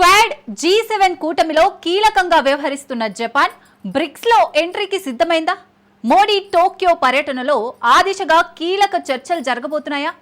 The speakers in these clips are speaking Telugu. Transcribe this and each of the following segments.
క్వాడ్ జీ సెవెన్ కూటమిలో కీలకంగా వ్యవహరిస్తున్న జపాన్ బ్రిక్స్లో ఎంట్రీకి సిద్ధమైందా? మోడీ టోక్యో పర్యటనలో ఆ దిశగా కీలక చర్చలు జరగబోతున్నాయా?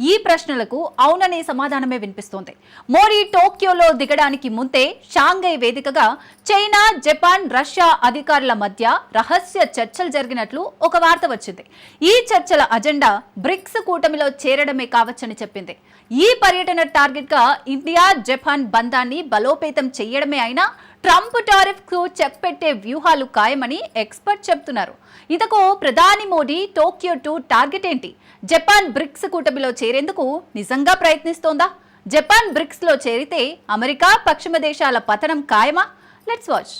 ఈ ప్రశ్నలకు అవుననే సమాధానమే వినిపిస్తోంది. మోడీ టోక్యోలో దిగడానికి ముందే షాంఘై వేదికగా చైనా జపాన్ రష్యా అధికారుల మధ్య రహస్య చర్చలు జరిగినట్లు ఒక వార్త వచ్చింది. ఈ చర్చల అజెండా బ్రిక్స్ కూటమిలో చేరడమే కావచ్చని చెప్పింది. ఈ పర్యటన టార్గెట్గా ఇండియా జపాన్ బంధాన్ని బలోపేతం చేయడమే అయినా ట్రంప్ టారిఫ్కు చెక్ పెట్టే వ్యూహాలు ఖాయమని ఎక్స్పర్ట్ చెప్తున్నారు. ఇదకు ప్రధాని మోడీ టోక్యో టు టార్గెట్ ఏంటి? జపాన్ బ్రిక్స్ కూటమిలో చేరేందుకు నిజంగా ప్రయత్నిస్తోందా? జపాన్ బ్రిక్స్లో చేరితే అమెరికా పశ్చిమ దేశాల పతనం ఖాయమా? Let's watch.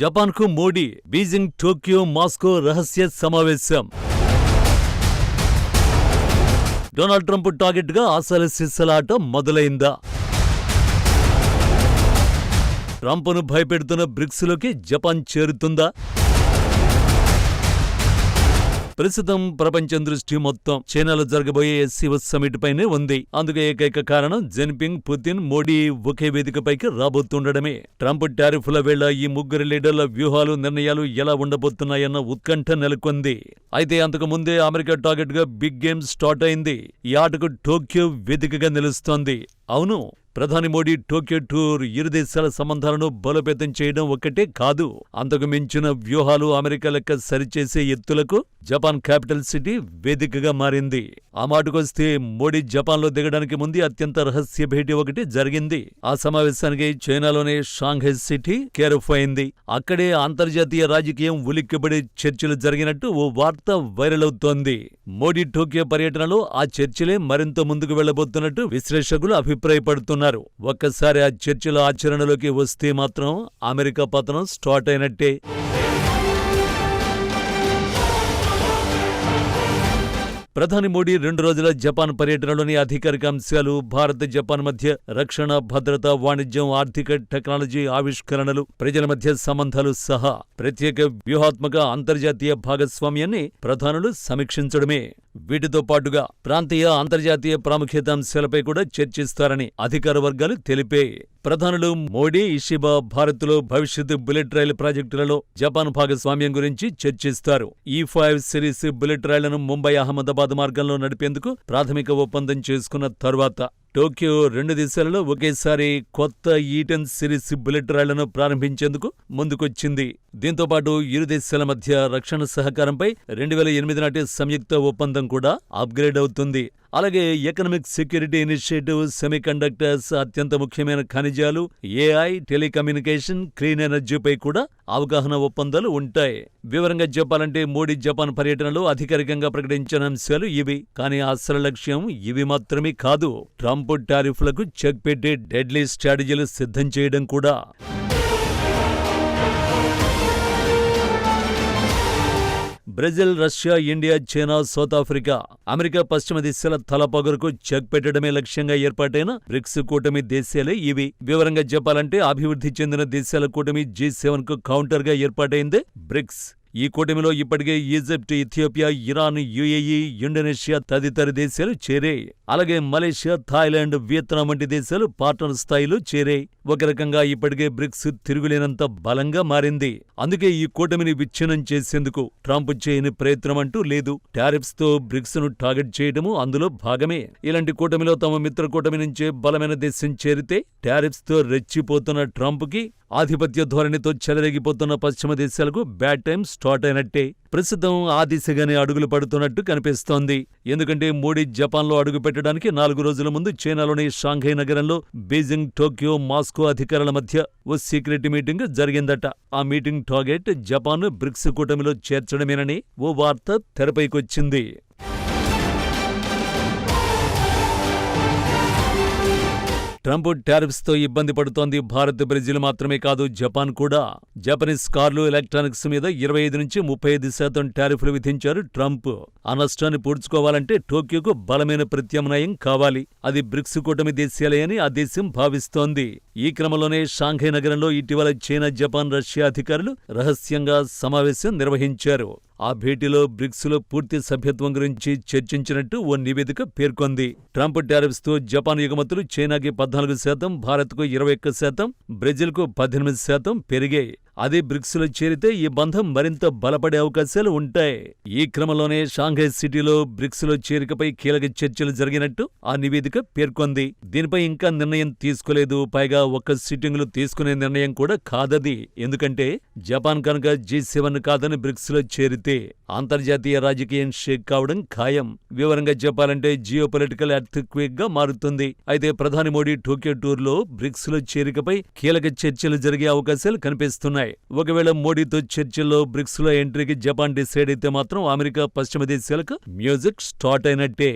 జపాన్కు మోడీ బీజింగ్ టోక్యో మాస్కో రహస్య సమావేశం. డొనాల్డ్ ట్రంప్ టార్గెట్గా ఆశల సిస్సలాట మొదలైందా? ట్రంప్ను భయపెడుతున్న బ్రిక్స్లోకి జపాన్ చేరుతుందా? ప్రస్తుతం ప్రపంచం దృష్టి మొత్తం చైనాలో జరగబోయే సివస్ సమిట్ పైనే ఉంది. అందుకు ఏకైక కారణం జిన్పింగ్ పుతిన్ మోడీ ఒకే వేదికపైకి రాబోతుండడమే. ట్రంప్ టారిఫ్ల వేళ ఈ ముగ్గురు లీడర్ల వ్యూహాలు నిర్ణయాలు ఎలా ఉండబోతున్నాయన్న ఉత్కంఠ నెలకొంది. అయితే అంతకు ముందే అమెరికా టార్గెట్గా బిగ్ గేమ్ స్టార్ట్ అయింది. ఈ ఆటకు టోక్యో వేదికగా నిలుస్తోంది. అవును ప్రధాని మోడీ టోక్యో టూర్ ఇరు దేశాల సంబంధాలను బలోపేతం చేయడం ఒక్కటే కాదు. అంతకు మించిన వ్యూహాలు అమెరికా లెక్క సరిచేసే ఎత్తులకు జపాన్ క్యాపిటల్ సిటీ వేదికగా మారింది. ఆ మాటకొస్తే మోడీ జపాన్లో దిగడానికి ముందు అత్యంత రహస్య భేటీ ఒకటి జరిగింది. ఆ సమావేశానికి చైనాలోనే షాంఘై సిటీ కేరఫ్ అయింది. అక్కడే అంతర్జాతీయ రాజకీయం ఉలిక్కిబడి చర్చలు జరిగినట్టు ఓ వార్త వైరల్ అవుతోంది. మోడీ టోక్యో పర్యటనలో ఆ చర్చలే మరింత ముందుకు వెళ్ళబోతున్నట్టు విశ్లేషకులు అభిప్రాయపడుతున్నారు. ఒక్కసారి ఆ చర్చిల ఆచరణలోకి వస్తే మాత్రం అమెరికా పతనం స్టార్ట్ అయినట్టే. ప్రధాని మోడీ రెండు రోజుల జపాన్ పర్యటనలోని అధికారిక అంశాలు భారత్ జపాన్ మధ్య రక్షణ భద్రత వాణిజ్యం ఆర్థిక టెక్నాలజీ ఆవిష్కరణలు ప్రజల మధ్య సంబంధాలు సహా ప్రత్యేక వ్యూహాత్మక అంతర్జాతీయ భాగస్వామ్యాన్ని ప్రధానులు సమీక్షించడమే. వీటితో పాటుగా ప్రాంతీయ అంతర్జాతీయ ప్రాముఖ్యత అంశాలపై కూడా చర్చిస్తారని అధికార వర్గాలు తెలిపే ప్రధానులు మోడీ ఇషిబా భారత్లో భవిష్యత్ బుల్లెట్ రైలు ప్రాజెక్టులలో జపాన్ భాగస్వామ్యం గురించి చర్చిస్తారు. ఈ ఫైవ్ సిరీస్ బుల్లెట్ రైళ్ళను ముంబై అహ్మదాబాద్ మార్గంలో నడిపేందుకు ప్రాథమిక ఒప్పందం చేసుకున్న తరువాత టోక్యో రెండు దేశాలలో ఒకేసారి కొత్త ఈటన్ సిరీస్ బుల్లెట్ రైళ్ళను ప్రారంభించేందుకు ముందుకొచ్చింది. దీంతో పాటు ఇరు దేశాల మధ్య రక్షణ సహకారంపై రెండు వేల ఎనిమిది నాటి సంయుక్త ఒప్పందం కూడా అప్గ్రేడ్ అవుతుంది. అలాగే ఎకనామిక్ సెక్యూరిటీ ఇనిషియేటివ్ సెమీకండక్టర్స్ అత్యంత ముఖ్యమైన ఖనిజాలు ఏఐ టెలికమ్యూనికేషన్ క్లీన్ ఎనర్జీపై కూడా అవగాహన ఒప్పందాలు ఉంటాయి. వివరంగా చెప్పాలంటే మోడీ జపాన్ పర్యటనలో అధికారికంగా ప్రకటించిన అంశాలు ఇవి. కానీ అసలు లక్ష్యం ఇవి మాత్రమే కాదు. ట్రంప్ టారిఫ్లకు చెక్ పెట్టి డెడ్లీ స్ట్రాటజీలు సిద్ధం చేయడం కూడా. Brazil Russia India China South Africa America పశ్చిమ దిశల తలపొగరుకు చెక్ పెట్టడమే లక్ష్యంగా ఏర్పాటైన బ్రిక్స్ కూటమి దేశాలే ఇవి. వివరంగా చెప్పాలంటే అభివృద్ధి చెందిన దేశాల కూటమి జీ సెవెన్కు కౌంటర్గా ఏర్పాటైంది బ్రిక్స్. ఈ కూటమిలో ఇప్పటికే Egypt Ethiopia Iran UAE Indonesia తదితర దేశాలు చేరాయి అలాగే మలేషియా థాయిలాండ్ వియత్నాం వంటి దేశాలు పార్ట్నర్ స్థాయిలో చేరాయి. ఒక రకంగా ఇప్పటికే బ్రిక్స్ తిరుగులేనంత బలంగా మారింది. అందుకే ఈ కూటమిని విచ్ఛిన్నం చేసేందుకు ట్రంప్ చేయని ప్రయత్నం అంటూ లేదు. టారిఫ్స్తో బ్రిక్స్ను టార్గెట్ చేయడము అందులో భాగమే. ఇలాంటి కూటమిలో తమ మిత్ర కూటమి నుంచే బలమైన దేశం చేరితే టారిఫ్స్తో రెచ్చిపోతున్న ట్రంప్కి ఆధిపత్య ధోరణితో చెలరేగిపోతున్న పశ్చిమ దేశాలకు బ్యాడ్ టైం స్టార్ట్ అయినట్టే. ప్రస్తుతం ఆ దిశగానే అడుగులు పడుతున్నట్టు కనిపిస్తోంది. ఎందుకంటే మోడీ జపాన్లో అడుగుపెట్టి పెట్టడానికి నాలుగు రోజుల ముందు చైనాలోని షాంఘై నగరంలో బీజింగ్ టోక్యో మాస్కో అధికారుల మధ్య ఓ సీక్రెట్ మీటింగ్ జరిగిందట. ఆ మీటింగ్ టార్గెట్ జపాన్ బ్రిక్స్ కూటమిలో చేర్చడమేనని ఓ వార్త తెరపైకొచ్చింది. ట్రంప్ టారిఫ్స్తో ఇబ్బంది పడుతోంది. భారత్ బ్రెజిల్ మాత్రమే కాదు జపాన్ కూడా. జపనీస్ కార్లు ఎలక్ట్రానిక్స్ మీద ఇరవై ఐదు నుంచి ముప్పై ఐదు శాతం టారిఫ్లు విధించారు ట్రంప్. ఆ నష్టాన్ని పూడ్చుకోవాలంటే టోక్యోకు బలమైన ప్రత్యామ్నాయం కావాలి. అది బ్రిక్స్ కూటమి దేశాలే అని ఆ దేశం భావిస్తోంది. ఈ క్రమంలోనే షాంఘై నగరంలో ఇటీవల చైనా జపాన్ రష్యా అధికారులు రహస్యంగా సమావేశం నిర్వహించారు. ఆ భేటీలో బ్రిక్స్లో పూర్తి సభ్యత్వం గురించి చర్చించినట్టు ఓ నివేదిక పేర్కొంది. ట్రంప్ టారిఫ్స్తో జపాన్ ఎగుమతులు చైనాకి పద్నాలుగు శాతం భారత్కు ఇరవై ఒక్క శాతం బ్రెజిల్కు పద్దెనిమిది శాతం పెరిగాయి. అదే బ్రిక్స్లో చేరితే ఈ బంధం మరింత బలపడే అవకాశాలు ఉంటాయి. ఈ క్రమంలోనే షాంఘై సిటీలో బ్రిక్స్లో చేరికపై కీలక చర్చలు జరిగినట్టు ఆ నివేదిక పేర్కొంది. దీనిపై ఇంకా నిర్ణయం తీసుకోలేదు. పైగా ఒక్క సిట్టింగ్లు తీసుకునే నిర్ణయం కూడా కాదది. ఎందుకంటే జపాన్ కనుక జీ సెవెన్ కాదని బ్రిక్స్లో చేరితే అంతర్జాతీయ రాజకీయం షేక్ కావడం ఖాయం. వివరంగా చెప్పాలంటే జియో పొలిటికల్గా మారుతుంది. అయితే ప్రధాని మోడీ టోక్యో టూర్లో బ్రిక్స్లో చేరికపై కీలక చర్చలు జరిగే అవకాశాలు కనిపిస్తున్నాయి. ఒకవేళ మోడీతో చర్చల్లో బ్రిక్స్లో ఎంట్రీకి జపాన్ డిసైడ్ అయితే మాత్రం అమెరికా పశ్చిమ దేశాలకు మ్యూజిక్ స్టార్ట్ అయినట్టే.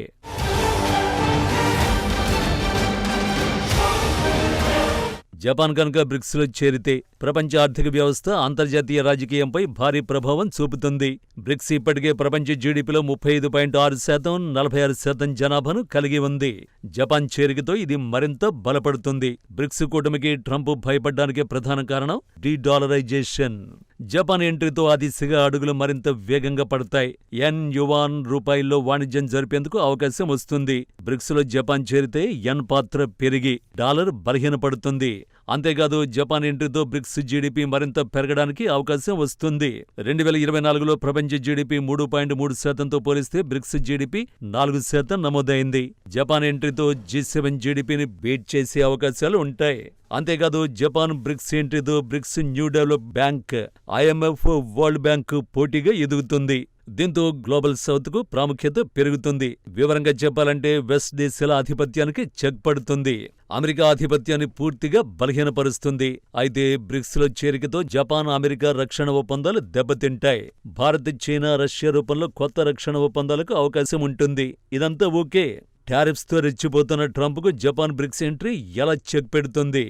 జపాన్ కనుక బ్రిక్స్లో చేరితే ప్రపంచ ఆర్థిక వ్యవస్థ అంతర్జాతీయ రాజకీయంపై భారీ ప్రభావం చూపుతుంది. బ్రిక్స్ ఇప్పటికే ప్రపంచ జీడీపీలో ముప్పై ఐదు పాయింట్ ఆరు శాతం నలభై ఆరు శాతం జనాభాను కలిగి ఉంది. జపాన్ చేరికతో ఇది మరింత బలపడుతుంది. బ్రిక్స్ కూటమికి ట్రంప్ భయపడ్డానికి ప్రధాన కారణం డీ డాలరైజేషన్ జపాన్ ఎంట్రీతో ఆ దిశగా అడుగులు మరింత వేగంగా పడతాయి. ఎన్ యువాన్ రూపాయల్లో వాణిజ్యం జరిపేందుకు అవకాశం వస్తుంది. బ్రిక్స్లో జపాన్ చేరితే ఎన్ పాత్ర పెరిగి డాలర్ బలహీనపడుతుంది. అంతేకాదు జపాన్ ఎంట్రీతో బ్రిక్స్ జీడీపీ మరింత పెరగడానికి అవకాశం వస్తుంది. రెండు వేల ఇరవై నాలుగులో ప్రపంచ జీడీపీ మూడు పాయింట్ మూడు శాతంతో పోలిస్తే బ్రిక్స్ జీడీపీ నాలుగు శాతం నమోదైంది. జపాన్ ఎంట్రీతో జీ సెవెన్ జీడీపీని బీట్ చేసే అవకాశాలు ఉంటాయి. అంతేకాదు Japan BRICS ఎంట్రీతో BRICS new develop bank IMF world bank పోటీగా ఎదుగుతుంది. దీంతో గ్లోబల్ సౌత్కు ప్రాముఖ్యత పెరుగుతుంది. వివరంగా చెప్పాలంటే వెస్ట్ దేశాల ఆధిపత్యానికి చెక్ పడుతుంది. అమెరికా ఆధిపత్యాన్ని పూర్తిగా బలహీనపరుస్తుంది. అయితే బ్రిక్స్లో చేరికతో జపాన్ అమెరికా రక్షణ ఒప్పందాలు దెబ్బతింటాయి. భారత్ చైనా రష్యా రూపంలో కొత్త రక్షణ ఒప్పందాలకు అవకాశం ఉంటుంది. ఇదంతా ఓకే. టారిఫ్స్తో రెచ్చిపోతున్న ట్రంప్కు జపాన్ బ్రిక్స్ ఎంట్రీ ఎలా చెక్ పెడుతుంది?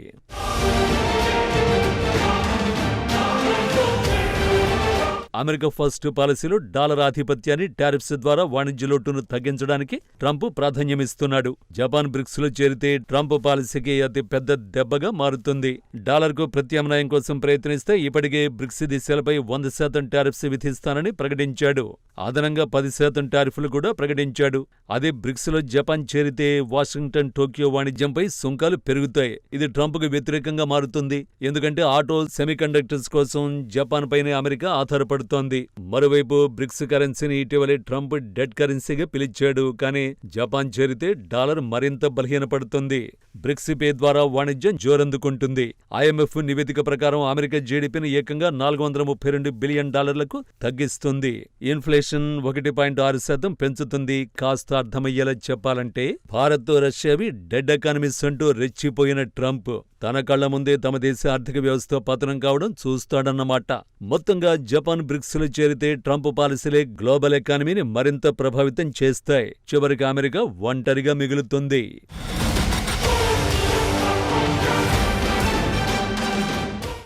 అమెరికా ఫస్ట్ పాలసీలో డాలర్ ఆధిపత్యాన్ని టారిఫ్స్ ద్వారా వాణిజ్య లోటును తగ్గించడానికి ట్రంప్ ప్రాధాన్యమిస్తున్నాడు. జపాన్ బ్రిక్స్లో చేరితే ట్రంప్ పాలసీకి అతి పెద్ద దెబ్బగా మారుతుంది. డాలర్కు ప్రత్యామ్నాయం కోసం ప్రయత్నిస్తే ఇప్పటికే బ్రిక్స్ దిశలపై వంద శాతం టారిఫ్స్ విధిస్తానని ప్రకటించాడు. అదనంగా పది శాతం టారిఫ్లు కూడా ప్రకటించాడు. అదే బ్రిక్స్లో జపాన్ చేరితే వాషింగ్టన్ టోక్యో వాణిజ్యంపై సుంకాలు పెరుగుతాయి. ఇది ట్రంప్కు వ్యతిరేకంగా మారుతుంది. ఎందుకంటే ఆటో సెమీకండక్టర్స్ కోసం జపాన్ పైనే అమెరికా ఆధారపడుతోంది మరోవైపు బ్రిక్స్ కరెన్సీని ఇటీవలే ట్రంప్ డెడ్ కరెన్సీగా పిలిచాడు. కానీ జపాన్ చేరితే డాలర్ మరింత బలహీనపడుతుంది. బ్రిక్స్ పే ద్వారా వాణిజ్యం జోరందుకుంటుంది. ఐఎంఎఫ్ నివేదిక ప్రకారం అమెరికా జీడీపీని ఏకంగా నాలుగు వందల ముప్పై రెండు బిలియన్ డాలర్లకు తగ్గిస్తుంది. ఇన్ఫ్లేషన్ ఒకటి పాయింట్ ఆరు శాతం పెంచుతుంది. కాస్త అర్థమయ్యేలా చెప్పాలంటే భారత్ రష్యావి డెడ్ ఎకానమీస్ అంటూ రెచ్చిపోయిన ట్రంప్. తన కళ్ళ ముందే తమ దేశ ఆర్థిక వ్యవస్థ పతనం కావడం చూస్తాడన్నమాట. మొత్తంగా జపాన్ బ్రిక్స్లో చేరితే ట్రంప్ పాలసీలే గ్లోబల్ ఎకానమీని మరింత ప్రభావితం చేస్తాయి. చివరికి అమెరికా ఒంటరిగా మిగులుతుంది.